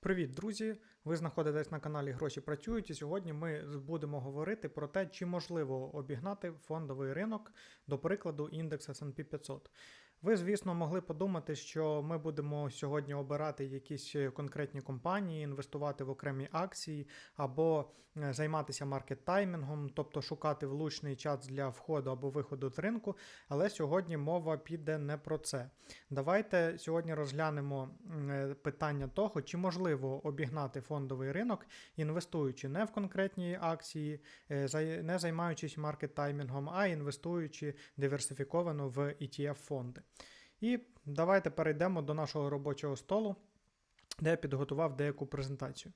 Привіт, друзі! Ви знаходитесь на каналі Гроші працюють, і сьогодні ми будемо говорити про те, чи можливо обігнати фондовий ринок, до прикладу, індекс S&P 500. Ви, звісно, могли подумати, що ми будемо сьогодні обирати якісь конкретні компанії, інвестувати в окремі акції або е, займатися маркет-таймінгом, тобто шукати влучний час для входу або виходу з ринку. Але сьогодні мова піде не про це. Давайте сьогодні розглянемо е, питання того, чи можливо обігнати фондовий ринок, інвестуючи не в конкретні акції, е, не займаючись маркет-таймінгом, а інвестуючи диверсифіковано в ETF-фонди. І давайте перейдемо до нашого робочого столу, де я підготував деяку презентацію.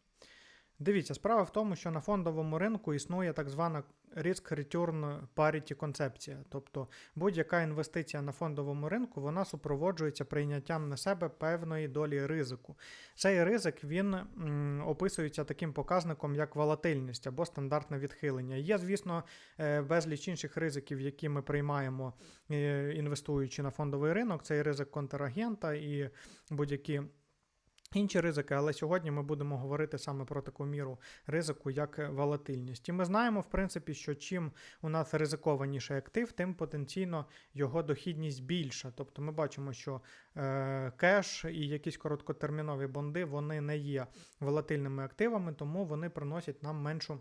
Дивіться, справа в тому, що на фондовому ринку існує так звана risk-return parity концепція. Тобто будь-яка інвестиція на фондовому ринку вона супроводжується прийняттям на себе певної долі ризику. Цей ризик він м, описується таким показником, як волатильність або стандартне відхилення. Є, звісно, е, безліч інших ризиків, які ми приймаємо, е, інвестуючи на фондовий ринок. Це і ризик контрагента і будь-які. Інші ризики, але сьогодні ми будемо говорити саме про таку міру ризику, як волатильність. І ми знаємо, в принципі, що чим у нас ризикованіший актив, тим потенційно його дохідність більша. Тобто ми бачимо, що е, кеш і якісь короткотермінові бонди вони не є волатильними активами, тому вони приносять нам меншу.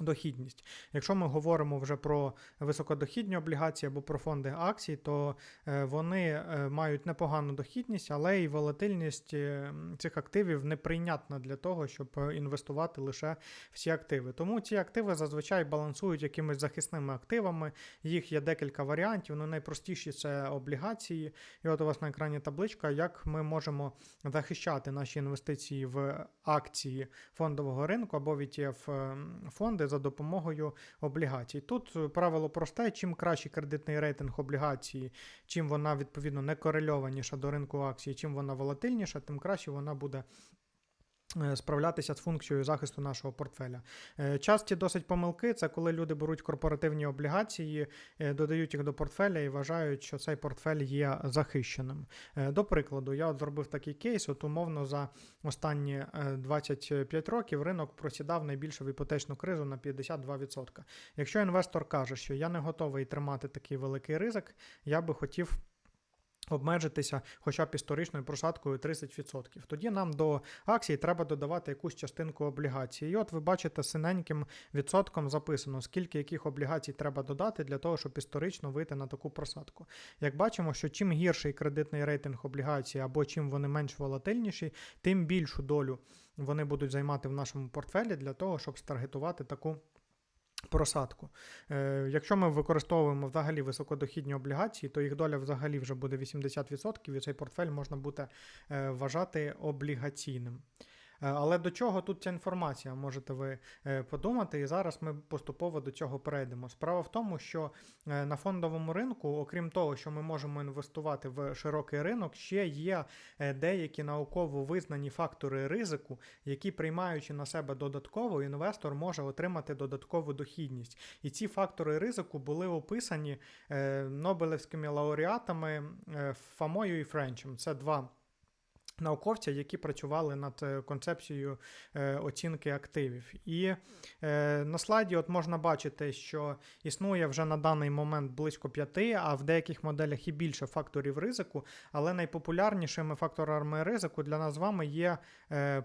Дохідність. Якщо ми говоримо вже про високодохідні облігації або про фонди акцій, то е, вони е, мають непогану дохідність, але і волатильність е, цих активів неприйнятна для того, щоб інвестувати лише в ці активи. Тому ці активи зазвичай балансують якимись захисними активами. Їх є декілька варіантів. Ну, найпростіші це облігації. І от у вас на екрані табличка, як ми можемо захищати наші інвестиції в акції фондового ринку або в ETF е, за допомогою облігацій. Тут е, правило просте: чим кращий кредитний рейтинг облігації, чим вона відповідно не корельованіша до ринку акцій, чим вона волатильніша, тим краще вона буде. Е, Справлятися з функцією захисту нашого портфеля. Е, Часті досить помилки це коли люди беруть корпоративні облігації, е, додають їх до портфеля і вважають, що цей портфель є захищеним. До прикладу, я от зробив такий кейс, от умовно за останні е, 25 років ринок просідав найбільшу іпотечну кризу на 52%. Якщо інвестор каже, що я не готовий тримати такий великий ризик, я би хотів. Обмежитися хоча б історичною просадкою 30%. Тоді нам до акцій треба додавати якусь частинку облігацій. І от ви бачите, синеньким відсотком записано, скільки яких облігацій треба додати для того, щоб історично вийти на таку просадку. Як бачимо, що чим гірший кредитний рейтинг облігацій або чим вони менш волатильніші, тим більшу долю вони будуть займати в нашому портфелі для того, щоб старгетувати таку. Просадку. Е, якщо ми використовуємо взагалі високодохідні облігації, то їх доля взагалі вже буде 80%, і цей портфель можна буде е, вважати облігаційним. Е, Але до чого тут ця інформація, можете ви е, подумати, і зараз ми поступово до цього перейдемо. Справа в тому, що е, на фондовому ринку, окрім того, що ми можемо інвестувати в широкий ринок, ще є деякі науково визнані фактори ризику, які, приймаючи на себе додатково, інвестор може отримати додаткову дохідність. І ці фактори ризику були описані Нобелевськими лауреатами Фамою і Френчем. Це два. Науковця, які працювали над е, концепцією е, оцінки активів. І е, на слайді от можна бачити, що існує вже на даний момент близько п'яти, а в деяких моделях і більше факторів ризику. Але найпопулярнішими факторами ризику для нас з вами є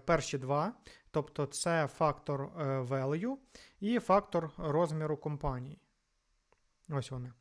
перші два. Тобто це фактор value і фактор розміру компанії. Ось вони.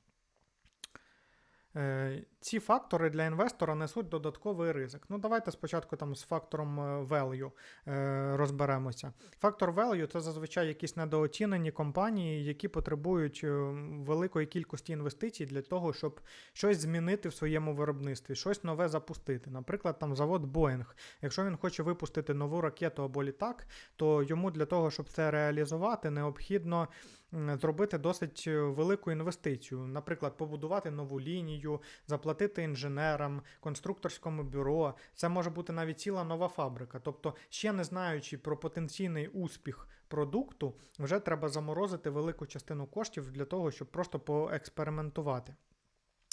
Е, Ці фактори для інвестора несуть додатковий ризик. Ну, давайте спочатку там з фактором е, value е, розберемося. Фактор value це зазвичай якісь недооцінені компанії, які потребують великої кількості інвестицій для того, щоб щось змінити в своєму виробництві, щось нове запустити. Наприклад, там завод Boeing. Якщо він хоче випустити нову ракету або літак, то йому для того, щоб це реалізувати, необхідно зробити досить е, велику інвестицію. Наприклад, побудувати нову лінію, заплатити інженерам, конструкторському бюро. Це може бути навіть ціла нова фабрика. Тобто, ще не знаючи про потенційний успіх продукту, вже треба заморозити велику частину коштів для того, щоб просто поекспериментувати.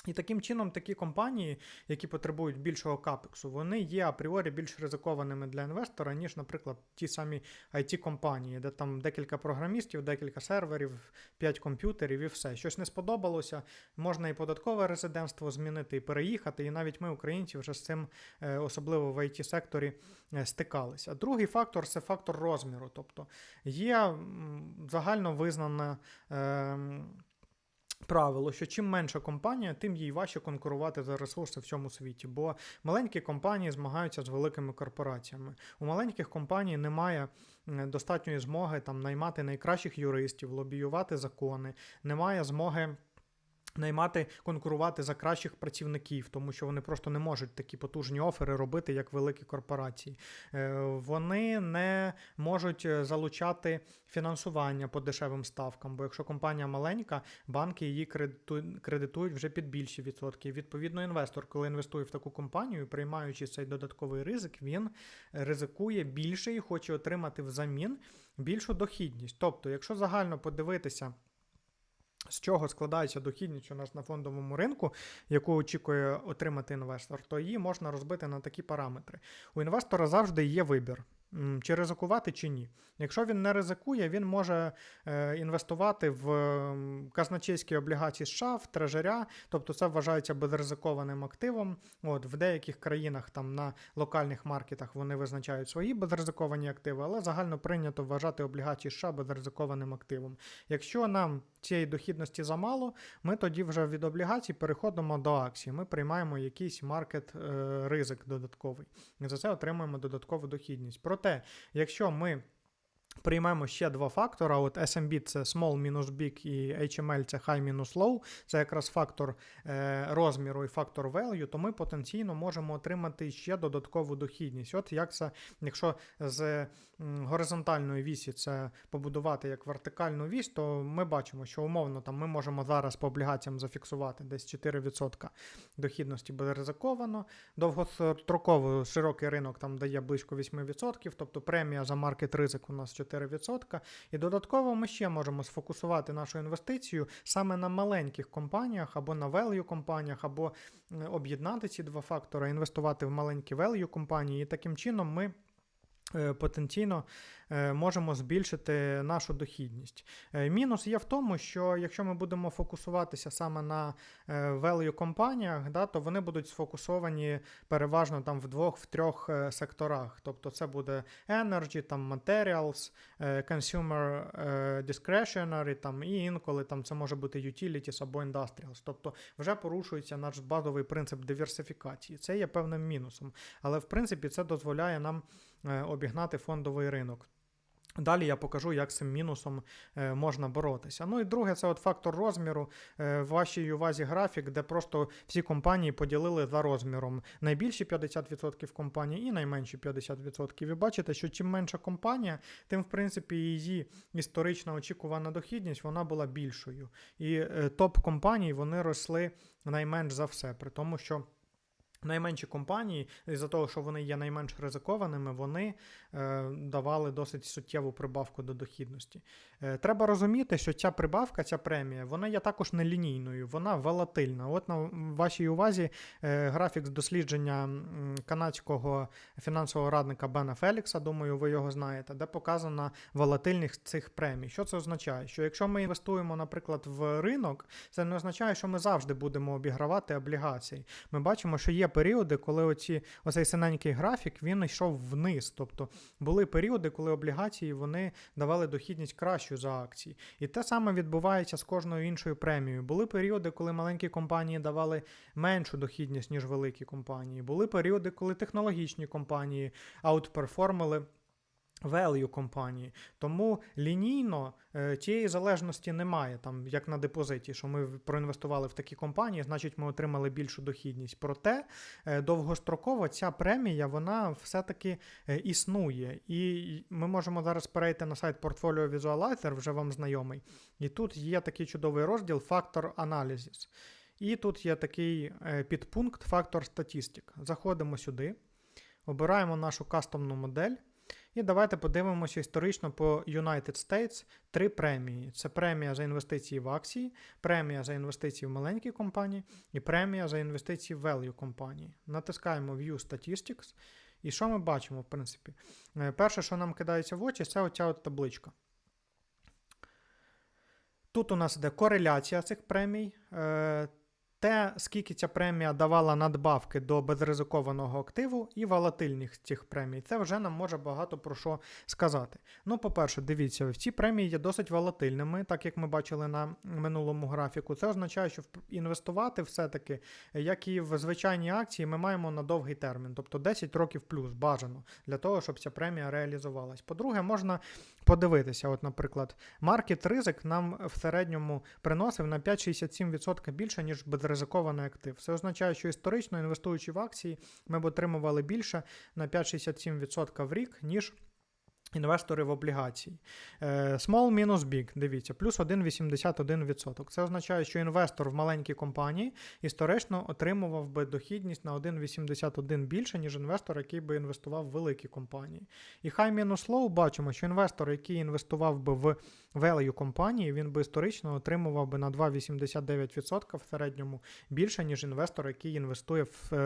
І таким чином такі компанії, які потребують більшого капексу, вони є апріорі більш ризикованими для інвестора, ніж, наприклад, ті самі IT-компанії, де там декілька програмістів, декілька серверів, 5 комп'ютерів і все. Щось не сподобалося, можна і податкове резидентство змінити, і переїхати. І навіть ми, українці, вже з цим, е, особливо в IT-секторі, е, стикалися. Другий фактор це фактор розміру. Тобто є загально визнана. Правило, що чим менша компанія, тим їй важче конкурувати за ресурси в цьому світі. Бо маленькі компанії змагаються з великими корпораціями. У маленьких компаній немає достатньої змоги там наймати найкращих юристів, лобіювати закони, немає змоги. Наймати конкурувати за кращих працівників, тому що вони просто не можуть такі потужні офери робити, як великі корпорації. Е, Вони не можуть е, залучати фінансування по дешевим ставкам, бо якщо компанія маленька, банки її кредиту- кредитують вже під більші відсотки. Відповідно, інвестор, коли інвестує в таку компанію, приймаючи цей додатковий ризик, він ризикує більше і хоче отримати взамін більшу дохідність. Тобто, якщо загально подивитися. З чого складається дохідність у нас на фондовому ринку, яку очікує отримати інвестор, то її можна розбити на такі параметри. У інвестора завжди є вибір, чи ризикувати, чи ні. Якщо він не ризикує, він може е, інвестувати в казначейські облігації США, в трежеря, тобто це вважається безризикованим активом. От, в деяких країнах там на локальних маркетах вони визначають свої безризиковані активи, але загально прийнято вважати облігації США безризикованим активом. Якщо нам цієї дохідності замало, ми тоді вже від облігацій переходимо до акцій. Ми приймаємо якийсь маркет е, додатковий. І за це отримуємо додаткову дохідність. Проте, якщо ми Приймемо ще два фактора. От SMB це small мінус big і HML це high мінус low. Це якраз фактор е, розміру і фактор value, то ми потенційно можемо отримати ще додаткову дохідність. От як це, якщо з горизонтальної вісі це побудувати як вертикальну вісь, то ми бачимо, що умовно там ми можемо зараз по облігаціям зафіксувати десь 4% дохідності безризиковано. Довгостроково широкий ринок там дає близько 8%, тобто премія за маркет ризик у нас 4%. І додатково ми ще можемо сфокусувати нашу інвестицію саме на маленьких компаніях або на value компаніях, або е, об'єднати ці два фактори, інвестувати в маленькі value компанії. І таким чином ми. Е, Потенційно е, можемо збільшити нашу дохідність. Е, Мінус є в тому, що якщо ми будемо фокусуватися саме на value компаніях, да, то вони будуть сфокусовані переважно там в двох, в трьох секторах. Тобто це буде energy, там materials, consumer discretionary, там, і інколи там це може бути utilities або industrials. Тобто вже порушується наш базовий принцип диверсифікації. Це є певним мінусом. Але в принципі це дозволяє нам обігнати фондовий ринок. Далі я покажу, як з цим мінусом е, можна боротися. Ну і друге, це от фактор розміру. Е, в вашій увазі графік, де просто всі компанії поділили за розміром. Найбільші 50% компаній і найменші 50%. І бачите, що чим менша компанія, тим, в принципі, її історична очікувана дохідність вона була більшою. І е, топ-компаній вони росли найменш за все, при тому, що. Найменші компанії, із-за того, що вони є найменш ризикованими, вони е, давали досить суттєву прибавку до дохідності. Е, треба розуміти, що ця прибавка, ця премія, вона є також нелінійною, вона волатильна. От на вашій увазі е, графік з дослідження канадського фінансового радника Бена Фелікса, думаю, ви його знаєте, де показана волатильність цих премій. Що це означає? Що якщо ми інвестуємо, наприклад, в ринок, це не означає, що ми завжди будемо обігравати облігації. Ми бачимо, що є періоди, коли оці, оцей синенький графік він йшов вниз. Тобто були періоди, коли облігації вони давали дохідність кращу за акції. І те саме відбувається з кожною іншою премією. Були періоди, коли маленькі компанії давали меншу дохідність, ніж великі компанії. Були періоди, коли технологічні компанії аутперформили. Value компанії. Тому лінійно е, тієї залежності немає, там, як на депозиті, що ми проінвестували в такі компанії, значить ми отримали більшу дохідність. Проте е, довгостроково ця премія вона все-таки е, існує. І ми можемо зараз перейти на сайт Portfolio Visualizer, вже вам знайомий. І тут є такий чудовий розділ Factor Analysis. І тут є такий підпункт Factor Statistic. Заходимо сюди, обираємо нашу кастомну модель. І давайте подивимося історично по United States три премії: це премія за інвестиції в акції, премія за інвестиції в маленькі компанії і премія за інвестиції в value компанії. Натискаємо View Statistics. І що ми бачимо, в принципі? Е, Перше, що нам кидається в очі, це оця от табличка. Тут у нас йде кореляція цих премій. Те, скільки ця премія давала надбавки до безризикованого активу і волатильність цих премій, це вже нам може багато про що сказати. Ну, по-перше, дивіться, ці премії є досить волатильними, так як ми бачили на минулому графіку. Це означає, що інвестувати все-таки, як і в звичайні акції, ми маємо на довгий термін, тобто 10 років плюс бажано для того, щоб ця премія реалізувалась. По-друге, можна подивитися, от, наприклад, маркет ризик нам в середньому приносив на 5,67% більше, ніж безризикований актив. Це означає, що історично інвестуючи в акції, ми б отримували більше на 5,67% в рік, ніж. Інвестори в облігації. Е, Small мінус big, дивіться, плюс 1,81%. Це означає, що інвестор в маленькій компанії історично отримував би дохідність на 1,81 більше, ніж інвестор, який би інвестував в великі компанії. І high мінус low бачимо, що інвестор, який інвестував би в value компанії, він би історично отримував би на 2,89% в середньому більше, ніж інвестор, який інвестує в е,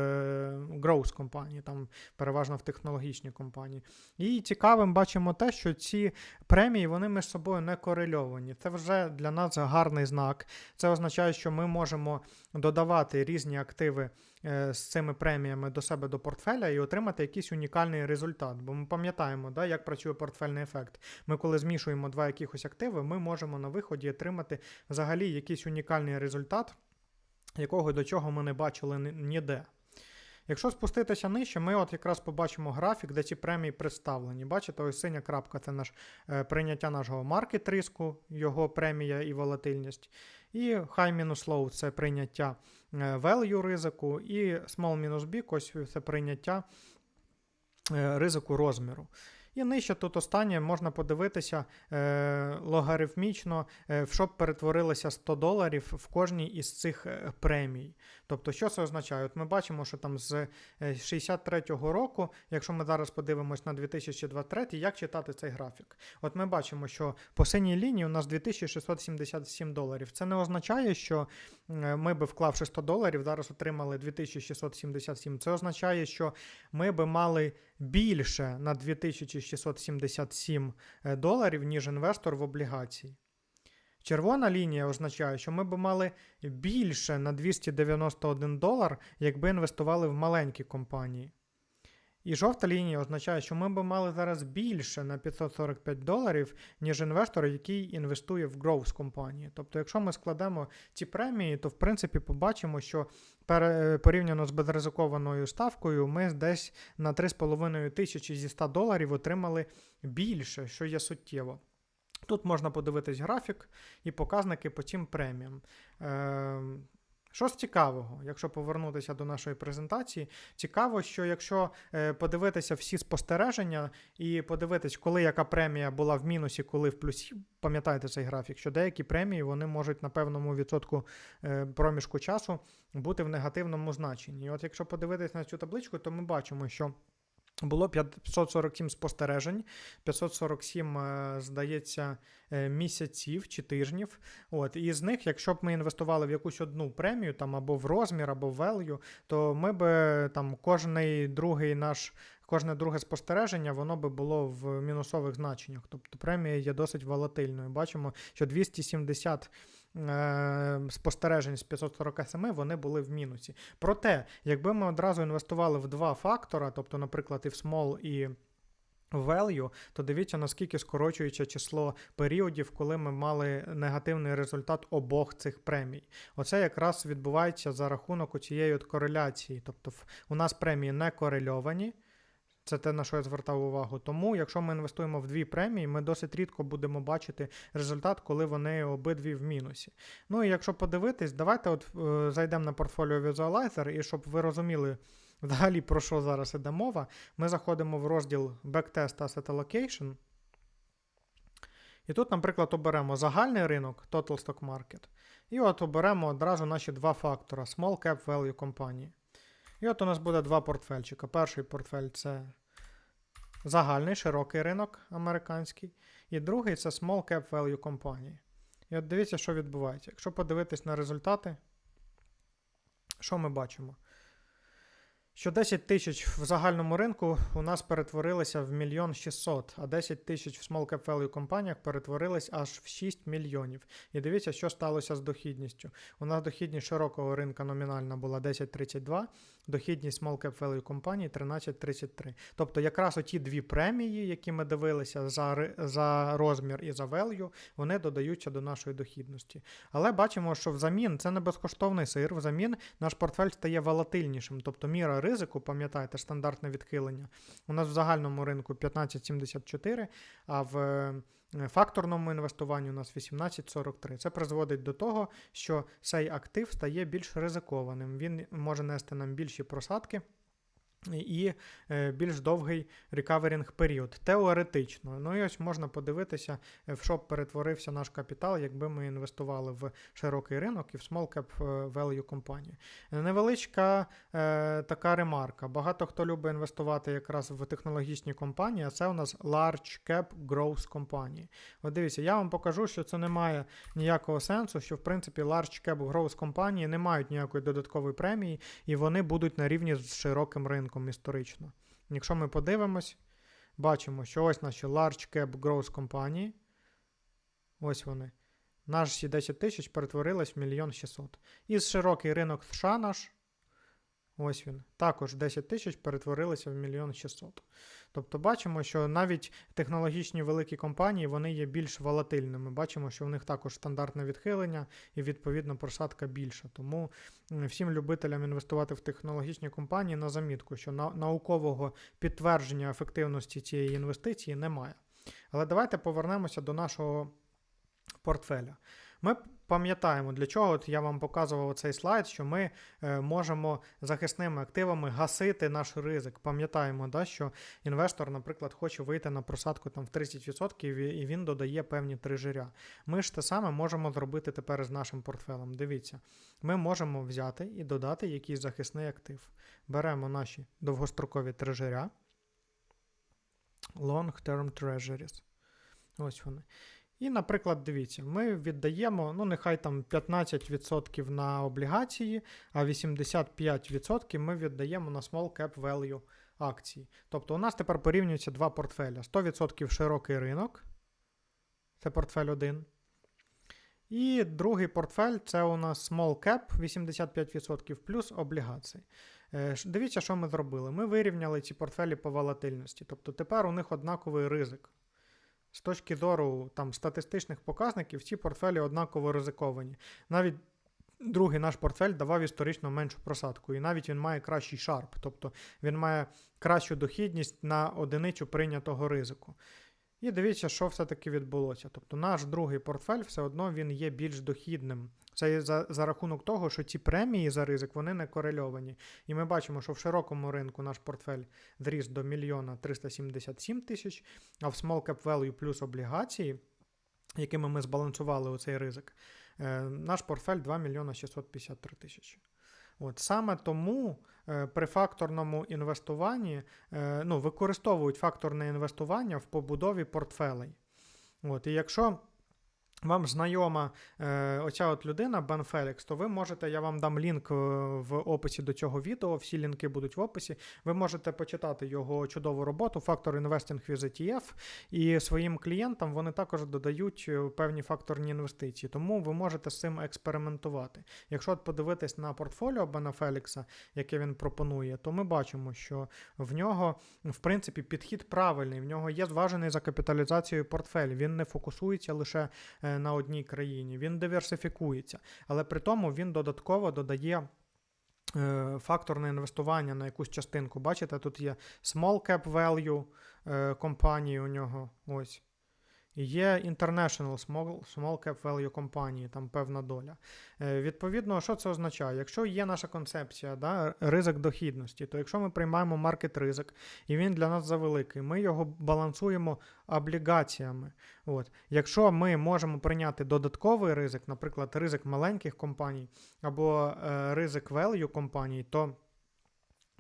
growth компанії, там переважно в технологічні компанії. І цікавим бачимо те, що ці премії вони між собою не корельовані. Це вже для нас гарний знак. Це означає, що ми можемо додавати різні активи е, з цими преміями до себе до портфеля і отримати якийсь унікальний результат. Бо ми пам'ятаємо, да, як працює портфельний ефект. Ми, коли змішуємо два якихось активи, ми можемо на виході отримати взагалі якийсь унікальний результат, якого до чого ми не бачили ніде. Якщо спуститися нижче, ми от якраз побачимо графік, де ці премії представлені. Бачите, ось синя крапка це наш е, прийняття нашого маркет риску, його премія і волатильність. І high-low це прийняття е, value ризику, і small-big ось це прийняття е, ризику розміру. І нижче тут останнє можна подивитися е, логарифмічно, е, в що перетворилося 100 доларів в кожній із цих е, премій. Тобто, що це означає? От ми бачимо, що там з е, 63-го року, якщо ми зараз подивимось на 2023, як читати цей графік? От ми бачимо, що по синій лінії у нас 2677 доларів. Це не означає, що е, ми би вклавши 100 доларів, зараз отримали 2677. Це означає, що ми би мали більше на 2677 е, доларів, ніж інвестор в облігації. Червона лінія означає, що ми б мали більше на 291 долар, якби інвестували в маленькі компанії. І жовта лінія означає, що ми б мали зараз більше на 545 доларів, ніж інвестор, який інвестує в growth компанії. Тобто, якщо ми складемо ці премії, то в принципі побачимо, що пере- порівняно з безризикованою ставкою, ми десь на 3,5 тисячі зі 100 доларів отримали більше, що є суттєво. Тут можна подивитись графік і показники по цим преміям. Що з цікавого, якщо повернутися до нашої презентації, цікаво, що якщо е, подивитися всі спостереження і подивитись, коли яка премія була в мінусі, коли в плюсі, пам'ятаєте цей графік, що деякі премії вони можуть на певному відсотку е, проміжку часу бути в негативному значенні. І от якщо подивитись на цю табличку, то ми бачимо, що було 547 спостережень, 547, е, здається, е, місяців чи тижнів. От, і з них, якщо б ми інвестували в якусь одну премію, там або в розмір, або в value, то ми би там кожний другий наш. Кожне друге спостереження, воно би було в мінусових значеннях. Тобто премія є досить волатильною. Бачимо, що 270 е, спостережень з 547 вони були в мінусі. Проте, якби ми одразу інвестували в два фактора, тобто, наприклад, і в small, і value, то дивіться, наскільки скорочується число періодів, коли ми мали негативний результат обох цих премій. Оце якраз відбувається за рахунок цієї кореляції. Тобто у нас премії не корельовані. Це те, на що я звертав увагу. Тому, якщо ми інвестуємо в дві премії, ми досить рідко будемо бачити результат, коли вони обидві в мінусі. Ну і якщо подивитись, давайте от е, зайдемо на портфоліо Visualizer, і щоб ви розуміли взагалі про що зараз іде мова, ми заходимо в розділ Backtest Asset Allocation. І тут, наприклад, оберемо загальний ринок Total Stock Market. І от оберемо одразу наші два фактора Small Cap Value компанії. І от у нас буде два портфельчика. Перший портфель це загальний широкий ринок американський. І другий це Small Cap Value компанії. І от дивіться, що відбувається. Якщо подивитись на результати, що ми бачимо? Що 10 тисяч в загальному ринку у нас перетворилися в мільйон 600, а 10 тисяч в small cap value компаніях перетворились аж в 6 мільйонів. І дивіться, що сталося з дохідністю. У нас дохідність широкого ринка номінальна була 10,32, дохідність small cap value компаній 13,33. Тобто якраз оті дві премії, які ми дивилися за, за розмір і за value, вони додаються до нашої дохідності. Але бачимо, що взамін це не безкоштовний сир, взамін наш портфель стає волатильнішим, тобто міра ризику, пам'ятаєте, стандартне відхилення. У нас в загальному ринку 15,74, а в факторному інвестуванні у нас 18,43. Це призводить до того, що цей актив стає більш ризикованим. Він може нести нам більші просадки. І е, більш довгий рекаверінг період. Теоретично. Ну і ось можна подивитися, е, в що б перетворився наш капітал, якби ми інвестували в широкий ринок і в small cap е, value компанії. Невеличка е, така ремарка. Багато хто любить інвестувати якраз в технологічні компанії, а це у нас large cap growth компанії. От дивіться, я вам покажу, що це не має ніякого сенсу, що в принципі large cap growth компанії не мають ніякої додаткової премії, і вони будуть на рівні з широким ринком історично. Якщо ми подивимось, бачимо, що ось наші large cap growth компанії. Ось вони. Наші 10 тисяч перетворились в мільйон 600. І широкий ринок США наш. Ось він. Також 10 тисяч перетворилися в мільйон 600. Тобто бачимо, що навіть технологічні великі компанії вони є більш волатильними. Бачимо, що в них також стандартне відхилення і відповідно просадка більша. Тому всім любителям інвестувати в технологічні компанії на замітку, що на- наукового підтвердження ефективності цієї інвестиції немає. Але давайте повернемося до нашого портфеля. Ми пам'ятаємо, для чого от я вам показував цей слайд, що ми е, можемо захисними активами гасити наш ризик. Пам'ятаємо, да, що інвестор, наприклад, хоче вийти на просадку там, в 30% і він додає певні трижиря. Ми ж те саме можемо зробити тепер з нашим портфелем. Дивіться, ми можемо взяти і додати якийсь захисний актив. Беремо наші довгострокові трижиря. Long Term Treasuries. Ось вони. І, наприклад, дивіться, ми віддаємо, ну, нехай там 15% на облігації, а 85% ми віддаємо на small cap value акції. Тобто у нас тепер порівнюються два портфеля: 100% широкий ринок, це портфель 1. І другий портфель це у нас small cap 85% плюс облігації. Е, Дивіться, що ми зробили. Ми вирівняли ці портфелі по волатильності. Тобто тепер у них однаковий ризик. З точки зору там, статистичних показників, ці портфелі однаково ризиковані. Навіть другий наш портфель давав історично меншу просадку, і навіть він має кращий шарп, тобто він має кращу дохідність на одиницю прийнятого ризику. І дивіться, що все-таки відбулося. Тобто наш другий портфель все одно він є більш дохідним. Це за, за рахунок того, що ці премії за ризик вони не корельовані. І ми бачимо, що в широкому ринку наш портфель зріс до мільйона 377 тисяч, а в small cap value плюс облігації, якими ми збалансували оцей ризик, е, наш портфель 2 мільйона 653 тисячі. От саме тому при факторному інвестуванні е, ну, використовують факторне інвестування в побудові портфелей. От, і якщо вам знайома е, оця от людина Бен Фелікс, то ви можете, я вам дам лінк е, в описі до цього відео, всі лінки будуть в описі. Ви можете почитати його чудову роботу Factor Investing with ETF, і своїм клієнтам вони також додають е, певні факторні інвестиції. Тому ви можете з цим експериментувати. Якщо от подивитись на портфоліо Бена Фелікса, яке він пропонує, то ми бачимо, що в нього, в принципі, підхід правильний. В нього є зважений за капіталізацією портфель. Він не фокусується лише е, на одній країні, він диверсифікується, але при тому він додатково додає. е, Факторне інвестування на якусь частинку. Бачите, тут є small cap value е, компанії у нього. Ось. Є International Small, small Cap Value компанії, там певна доля. Е, відповідно, що це означає? Якщо є наша концепція, да, ризик дохідності, то якщо ми приймаємо маркет ризик, і він для нас завеликий, ми його балансуємо облігаціями. От. Якщо ми можемо прийняти додатковий ризик, наприклад, ризик маленьких компаній або е, ризик value компаній, то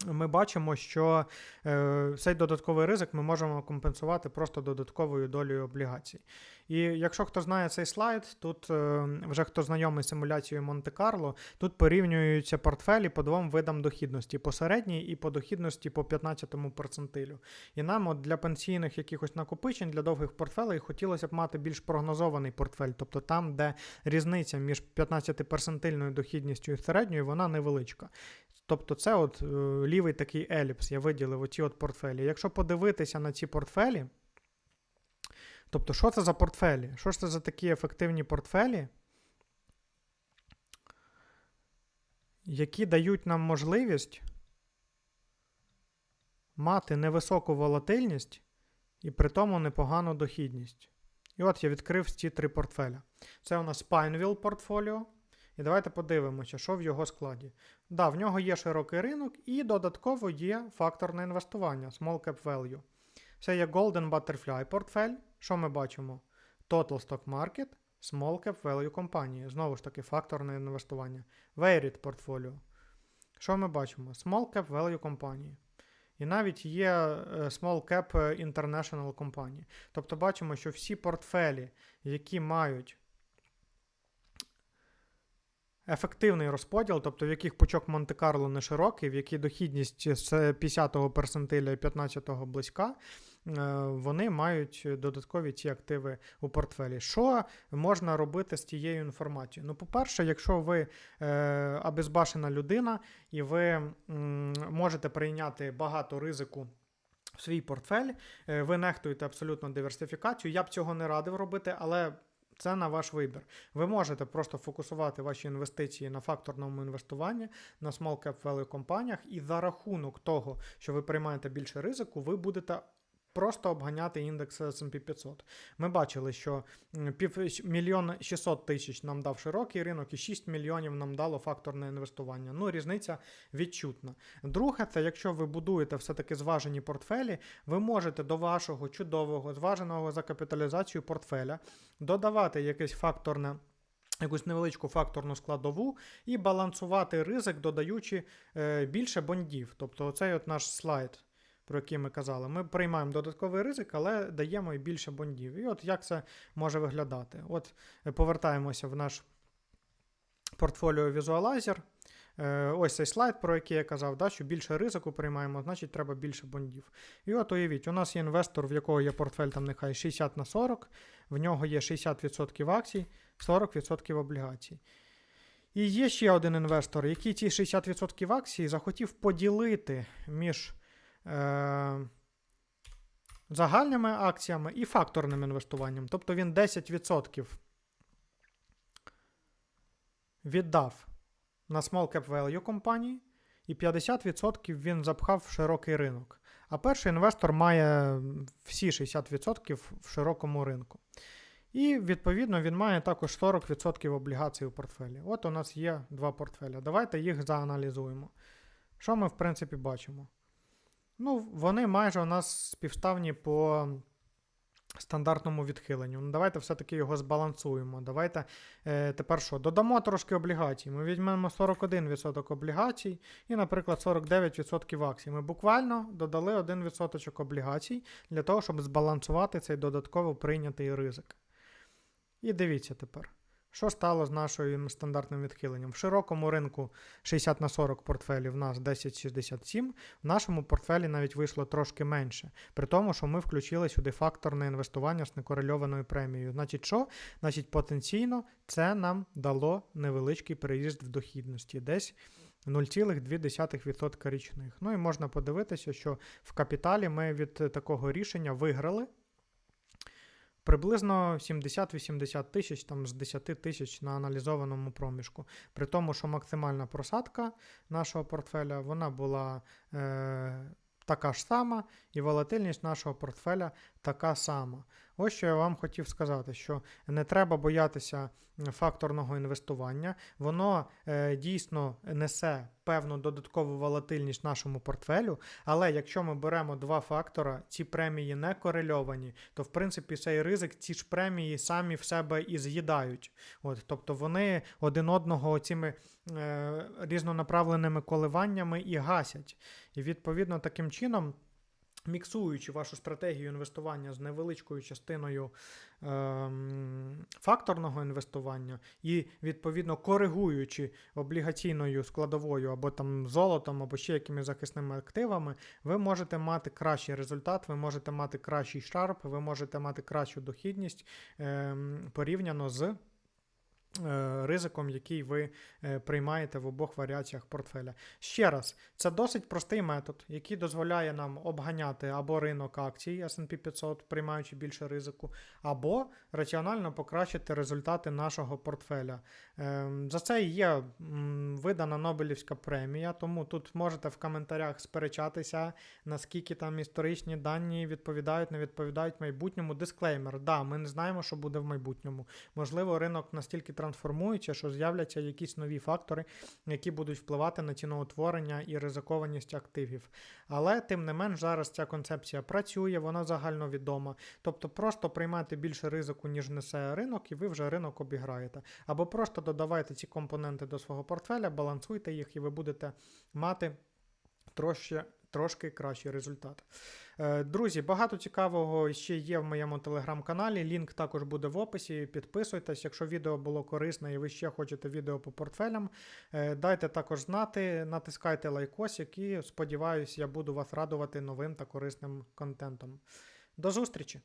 ми бачимо, що е, цей додатковий ризик ми можемо компенсувати просто додатковою долею облігацій. І якщо хто знає цей слайд, тут е, вже хто знайомий з симуляцією Монте-Карло, тут порівнюються портфелі по двом видам дохідності: по середній і по дохідності по 15-му перцентилю. І нам от для пенсійних якихось накопичень, для довгих портфелей хотілося б мати більш прогнозований портфель, тобто там, де різниця між 15-перцентильною дохідністю і середньою, вона невеличка. Тобто це от е, лівий такий еліпс, я виділив оці от портфелі. Якщо подивитися на ці портфелі, тобто, що це за портфелі? Що ж це за такі ефективні портфелі, які дають нам можливість мати невисоку волатильність і при тому непогану дохідність. І от я відкрив ці три портфеля. Це у нас Pineville портфоліо. І давайте подивимося, що в його складі. Да, в нього є широкий ринок і додатково є факторне інвестування Small Cap Value. Це є Golden Butterfly портфель. Що ми бачимо? Total Stock Market, Small Cap Value компанії. Знову ж таки, факторне інвестування. Varied портфоліо. Що ми бачимо? Small Cap Value компанії. І навіть є е, Small Cap International компанії. Тобто бачимо, що всі портфелі, які мають ефективний розподіл, тобто в яких пучок Монте-Карло не широкий, в якій дохідність з 50-го персентиля і 15-го близька, е, вони мають додаткові ці активи у портфелі. Що можна робити з тією інформацією? Ну, по-перше, якщо ви е, обезбашена людина і ви м, можете прийняти багато ризику. В свій портфель, е, ви нехтуєте абсолютно диверсифікацію. Я б цього не радив робити, але це на ваш вибір. Ви можете просто фокусувати ваші інвестиції на факторному інвестуванні на small cap value компаніях, і за рахунок того, що ви приймаєте більше ризику, ви будете. Просто обганяти індекс S&P 500. Ми бачили, що мільйон 600 тисяч нам дав широкий ринок, і 6 мільйонів нам дало факторне інвестування. Ну, різниця відчутна. Друге, це якщо ви будуєте все-таки зважені портфелі, ви можете до вашого чудового, зваженого за капіталізацію портфеля додавати якесь факторне. Якусь невеличку факторну складову і балансувати ризик, додаючи е, більше бондів. Тобто, оцей от наш слайд, про який ми казали, ми приймаємо додатковий ризик, але даємо і більше бондів. І от як це може виглядати? От е, повертаємося в наш портфоліо візуалайзер. Е, ось цей слайд, про який я казав, да, що більше ризику приймаємо, значить треба більше бондів. І от уявіть, у нас є інвестор, в якого є портфель там нехай 60 на 40, в нього є 60% акцій, 40% облігацій. І є ще один інвестор, який ці 60% акцій захотів поділити між загальними акціями і факторним інвестуванням. Тобто він 10% віддав на small cap value компанії, і 50% він запхав в широкий ринок. А перший інвестор має всі 60% в широкому ринку. І, відповідно, він має також 40% облігацій у портфелі. От у нас є два портфеля. Давайте їх зааналізуємо. Що ми, в принципі, бачимо? Ну, вони майже у нас співставні по стандартному відхиленню. Ну, Давайте все-таки його збалансуємо. Давайте е, тепер що? Додамо трошки облігацій. Ми візьмемо 41% облігацій і, наприклад, 49% акцій. Ми буквально додали 1% облігацій для того, щоб збалансувати цей додатково прийнятий ризик. І дивіться тепер. Що стало з нашим стандартним відхиленням? В широкому ринку 60 на 40 портфелів у нас 10,67, в нашому портфелі навіть вийшло трошки менше, при тому, що ми включили сюди факторне інвестування з некорельованою премією. Значить, що? Значить, потенційно це нам дало невеличкий переїзд в дохідності, десь 0,2% річних. Ну і можна подивитися, що в капіталі ми від такого рішення виграли. Приблизно 70-80 тисяч там з 10 тисяч на аналізованому проміжку. При тому, що максимальна просадка нашого портфеля вона була е, така ж сама, і волатильність нашого портфеля така сама. Ось що я вам хотів сказати, що не треба боятися факторного інвестування. Воно е, дійсно несе певну додаткову волатильність нашому портфелю. Але якщо ми беремо два фактора, ці премії не корельовані, то в принципі цей ризик, ці ж премії самі в себе і з'їдають. От, тобто вони один одного цими е, різнонаправленими коливаннями і гасять. І відповідно таким чином. Міксуючи вашу стратегію інвестування з невеличкою частиною ем, факторного інвестування і, відповідно, коригуючи облігаційною складовою або там золотом, або ще якимись захисними активами, ви можете мати кращий результат, ви можете мати кращий шарп, ви можете мати кращу дохідність ем, порівняно з. Е, Ризиком, який ви е, приймаєте в обох варіаціях портфеля. Ще раз, це досить простий метод, який дозволяє нам обганяти або ринок акцій SP 500, приймаючи більше ризику, або раціонально покращити результати нашого портфеля. Ем, За це є видана Нобелівська премія, тому тут можете в коментарях сперечатися, наскільки там історичні дані відповідають, не відповідають майбутньому. Дисклеймер, да, ми не знаємо, що буде в майбутньому. Можливо, ринок настільки трансформується, що з'являться якісь нові фактори, які будуть впливати на ціноутворення і ризикованість активів. Але тим не менш зараз ця концепція працює, вона загальновідома. Тобто просто приймайте більше ризику, ніж несе ринок, і ви вже ринок обіграєте. Або просто додавайте ці компоненти до свого портфеля, балансуйте їх, і ви будете мати трошки, трошки кращий результат. Е, Друзі, багато цікавого ще є в моєму телеграм-каналі. Лінк також буде в описі. Підписуйтесь, якщо відео було корисне і ви ще хочете відео по портфелям. е, Дайте також знати, натискайте лайкосик і сподіваюся, я буду вас радувати новим та корисним контентом. До зустрічі!